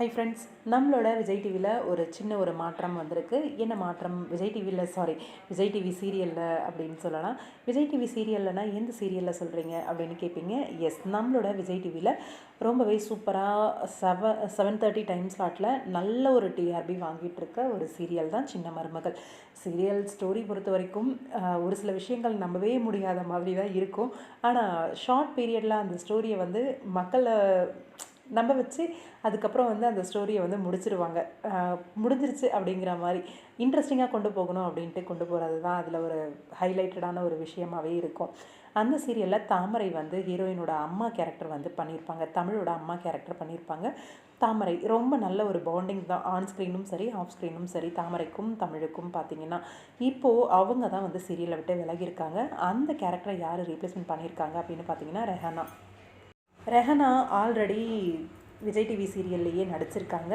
Hi friends நம்மளோட விஜய் டிவியில் ஒரு சின்ன ஒரு மாற்றம் வந்திருக்கு. என்ன மாற்றம்? விஜய் டிவியில் சாரி விஜய் டிவி சீரியலில் அப்படின்னு சொல்லலாம். விஜய் டிவி சீரியல்லனா எந்த சீரியலில் சொல்கிறீங்க அப்படின்னு கேட்பீங்க எஸ் நம்மளோட விஜய் டிவியில் ரொம்பவே சூப்பராக செவ செவன் தேர்ட்டி டைம் ஸ்லாட்டில் நல்ல ஒரு டிஆர்பி வாங்கிட்டு இருக்க ஒரு சீரியல் தான் சின்ன மருமகள். சீரியல் ஸ்டோரி பொறுத்த வரைக்கும் ஒரு சில விஷயங்கள் நம்பவே முடியாத மாதிரி தான் இருக்கும். ஆனால் ஷார்ட் பீரியடில் அந்த ஸ்டோரியை வந்து மக்களை நம்ப வச்சு அதுக்கப்புறம் வந்து அந்த ஸ்டோரியை வந்து முடிச்சிருவாங்க. முடிஞ்சிருச்சு அப்படிங்கிற மாதிரி இன்ட்ரெஸ்டிங்காக கொண்டு போகணும் அப்படின்ட்டு கொண்டு போகிறது தான் அதில் ஒரு ஹைலைட்டடான ஒரு விஷயமாவே இருக்கும். அந்த சீரியலில் தாமரை வந்து ஹீரோயினோட அம்மா கேரக்டர் வந்து பண்ணியிருப்பாங்க தமிழோட அம்மா கேரக்டர் பண்ணியிருப்பாங்க தாமரை ரொம்ப நல்ல ஒரு பாண்டிங் தான். ஆன் ஸ்க்ரீனும் சரி ஆஃப் ஸ்க்ரீனும் சரி தாமரைக்கும் தமிழுக்கும் பார்த்தீங்கன்னா இப்போது அவங்க தான் வந்து சீரியலை விட்டு விலகியிருக்காங்க. அந்த கேரக்டரை யார் ரீப்ளேஸ்மெண்ட் பண்ணியிருக்காங்க அப்படின்னு பார்த்தீங்கன்னா ரெஹானா. ரெஹனா ஆல்ரெடி விஜய் டிவி சீரியல்லையே நடிச்சிருக்காங்க.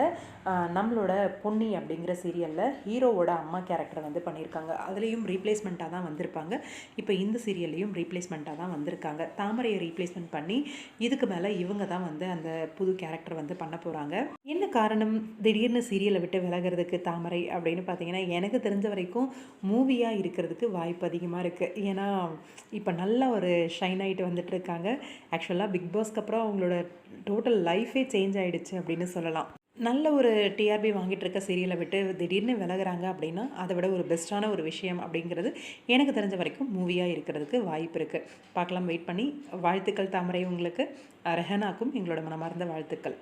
நம்மளோட பொன்னி அப்படிங்கிற சீரியலில் ஹீரோவோட அம்மா கேரக்டர் வந்து பண்ணியிருக்காங்க. அதுலேயும் ரீப்ளேஸ்மெண்ட்டாக தான் வந்திருப்பாங்க. இப்போ இந்த சீரியல்லையும் ரீப்ளேஸ்மெண்ட்டாக தான் வந்திருக்காங்க. தாமரையை ரீப்ளேஸ்மெண்ட் பண்ணி இதுக்கு மேலே இவங்க தான் வந்து அந்த புது கேரக்டர் வந்து பண்ண போகிறாங்க என்ன காரணம்? திடீர்னு சீரியலை விட்டு விலகிறதுக்கு தாமரை அப்படின்னு பார்த்தீங்கன்னா எனக்கு தெரிஞ்ச வரைக்கும் மூவியாக இருக்கிறதுக்கு வாய்ப்பு அதிகமாக இருக்குது ஏன்னா இப்போ நல்ல ஒரு ஷைன் ஆகிட்டு வந்துட்டு இருக்காங்க. ஆக்சுவலாக பிக் பாஸ்க்கு அப்புறம் அவங்களோட டோட்டல் லைஃபே சேஞ்ச் ஆகிடுச்சு அப்படின்னு சொல்லலாம். நல்ல ஒரு டிஆர்பி வாங்கிட்டு இருக்க சீரியலை விட்டு திடீர்னு விலகுறாங்க அப்படின்னா அதை விட ஒரு பெஸ்ட்டான ஒரு விஷயம் அப்படிங்கிறது எனக்கு தெரிஞ்ச வரைக்கும் மூவியாக இருக்கிறதுக்கு வாய்ப்பு இருக்குது பார்க்கலாம் வெயிட் பண்ணி. வாழ்த்துக்கள் தாமரை உங்களுக்கு. ரெஹனாக்கும் எங்களோட மனமார்ந்த வாழ்த்துக்கள்.